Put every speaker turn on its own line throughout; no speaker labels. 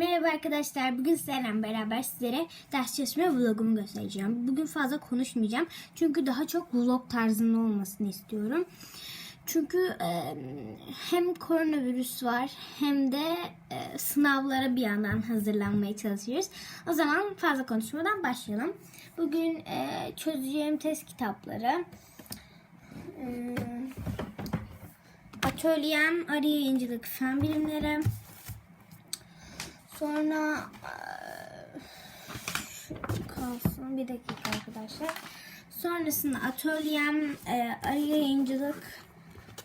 Merhaba arkadaşlar. Bugün sizlerle beraber sizlere ders çalışma vlogumu göstereceğim. Bugün fazla konuşmayacağım. Çünkü daha çok vlog tarzında olmasını istiyorum. Çünkü e, hem koronavirüs var hem de e, sınavlara bir yandan hazırlanmaya çalışıyoruz. O zaman fazla konuşmadan başlayalım. Bugün e, çözeceğim test kitapları. Hmm, Atölyem, arı fen bilimleri. Sonra şu kalsın bir dakika arkadaşlar. Sonrasında atölyem, eee, arı yayıncılık,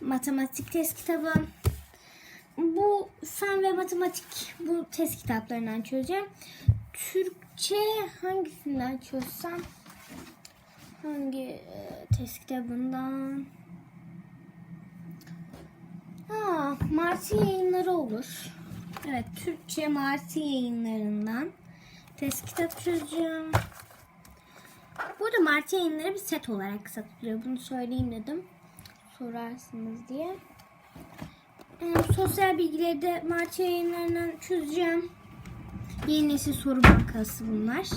matematik test kitabı. Bu fen ve matematik bu test kitaplarından çözeceğim. Türkçe hangisinden çözsem? Hangi eee, test kitabından? Ha, Marti yayınları olur. Evet, Türkçe Marti yayınlarından test kitap çözeceğim. Burada Marti yayınları bir set olarak satılıyor. Bunu söyleyeyim dedim. Sorarsınız diye. Ee, sosyal bilgileri de Marti yayınlarından çözeceğim. Yeni nesil soru bankası bunlar.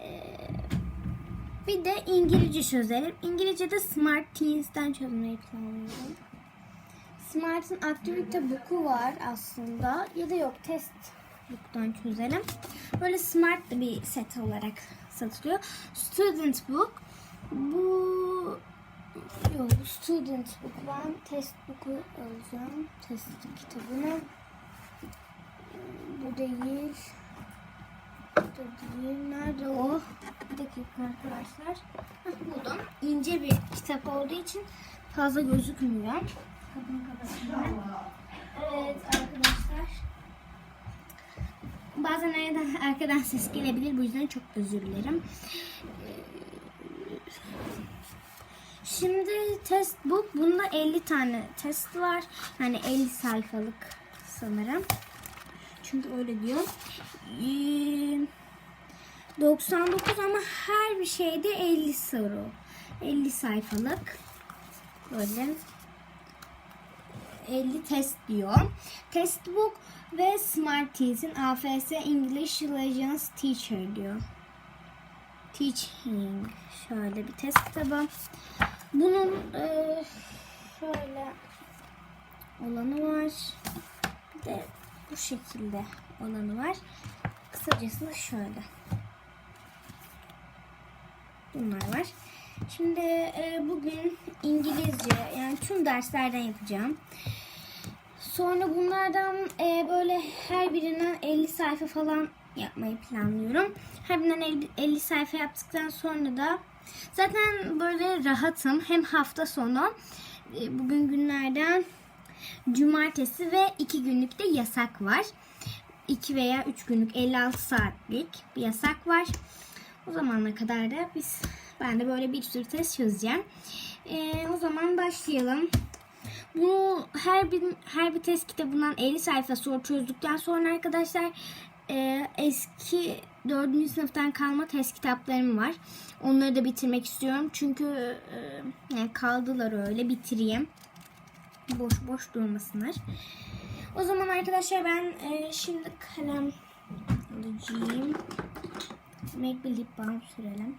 Ee, bir de İngilizce çözelim. İngilizce'de Smart Teens'ten çözmeyi planlıyorum. Smart'ın aktivite book'u var aslında. Ya da yok test book'tan çözelim. Böyle Smart bir set olarak satılıyor. Student book. Bu yok student book. Ben test book'u alacağım. Test kitabını. Bu değil. Bu değil. Nerede o? Bir dakika arkadaşlar. Heh, buldum. İnce bir kitap olduğu için fazla gözükmüyor. Evet arkadaşlar. Bazen arkadan, arkadan ses gelebilir. Bu yüzden çok özür dilerim. Şimdi test bu. Bunda 50 tane test var. Yani 50 sayfalık sanırım. Çünkü öyle diyor. Ee, 99 ama her bir şeyde 50 soru. 50 sayfalık. Böyle 50 test diyor. Textbook ve Smarties'in AFS English Legends Teacher diyor. Teaching. Şöyle bir test kitabı. Bunun e, şöyle olanı var. Bir de bu şekilde olanı var. Kısacası şöyle. Bunlar var. Şimdi e, bugün İngilizce yani tüm derslerden yapacağım. Sonra bunlardan e, böyle her birinden 50 sayfa falan yapmayı planlıyorum. Her birinden 50, 50 sayfa yaptıktan sonra da zaten böyle rahatım. Hem hafta sonu e, bugün günlerden cumartesi ve 2 günlük de yasak var. 2 veya 3 günlük 56 saatlik bir yasak var. O zamana kadar da biz ben de böyle bir sürü test çözeceğim. Ee, o zaman başlayalım. Bu her bir her bir test kitabından 50 sayfa soru çözdükten sonra arkadaşlar e, eski 4. sınıftan kalma test kitaplarım var. Onları da bitirmek istiyorum. Çünkü e, yani kaldılar öyle bitireyim. Boş boş durmasınlar. O zaman arkadaşlar ben e, şimdi kalem alacağım. Make bir lip balm sürelim.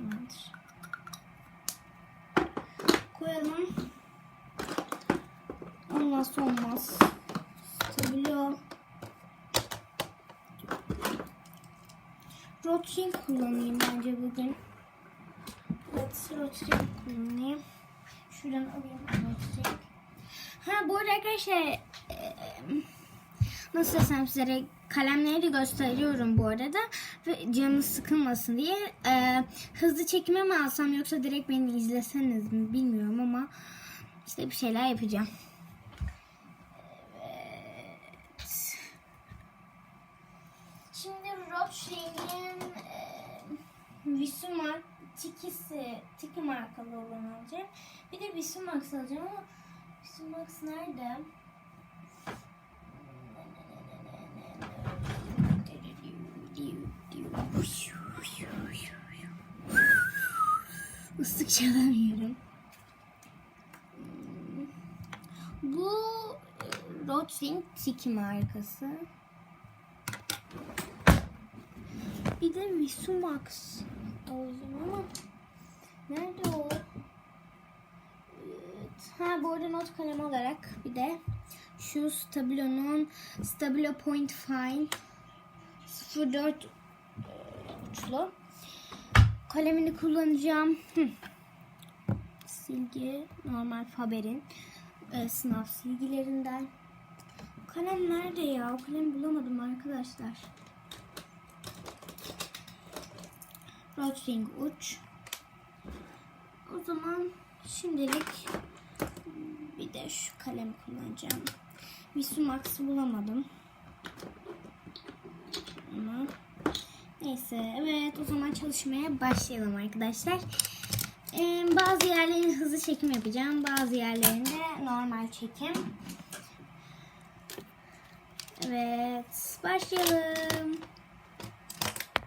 Tamamdır. Koyalım. Olmazsa olmaz. Stabilo. Rotring kullanayım bence bugün. Evet, Rotring kullanayım. Şuradan alayım Rotring. Ha bu arada arkadaşlar e, nasıl desem size kalemleri de gösteriyorum bu arada ve canınız sıkılmasın diye e, hızlı çekime mi alsam yoksa direkt beni izleseniz mi bilmiyorum ama işte bir şeyler yapacağım. Şimdi Rothschild'in e, Visumark Tikisi, Tiki markalı olan alacağım. Bir de Visumax alacağım ama Visumax nerede? Islık çalamıyorum. Bu e, Rotring Tiki markası. Bir de Visumax alacağım ama nerede o? Ha bu arada not kalemi olarak bir de şu Stabilo'nun Stabilo Point Fine 04 uçlu kalemini kullanacağım. Hı. Silgi normal Faber'in e, sınav silgilerinden. Kalem nerede ya? O kalemi bulamadım arkadaşlar. Rotring uç. O zaman şimdilik bir de şu kalem kullanacağım. Visumax'ı bulamadım. Ama neyse evet o zaman çalışmaya başlayalım arkadaşlar. Ee, bazı yerlerini hızlı çekim yapacağım. Bazı yerlerinde normal çekim. Evet başlayalım.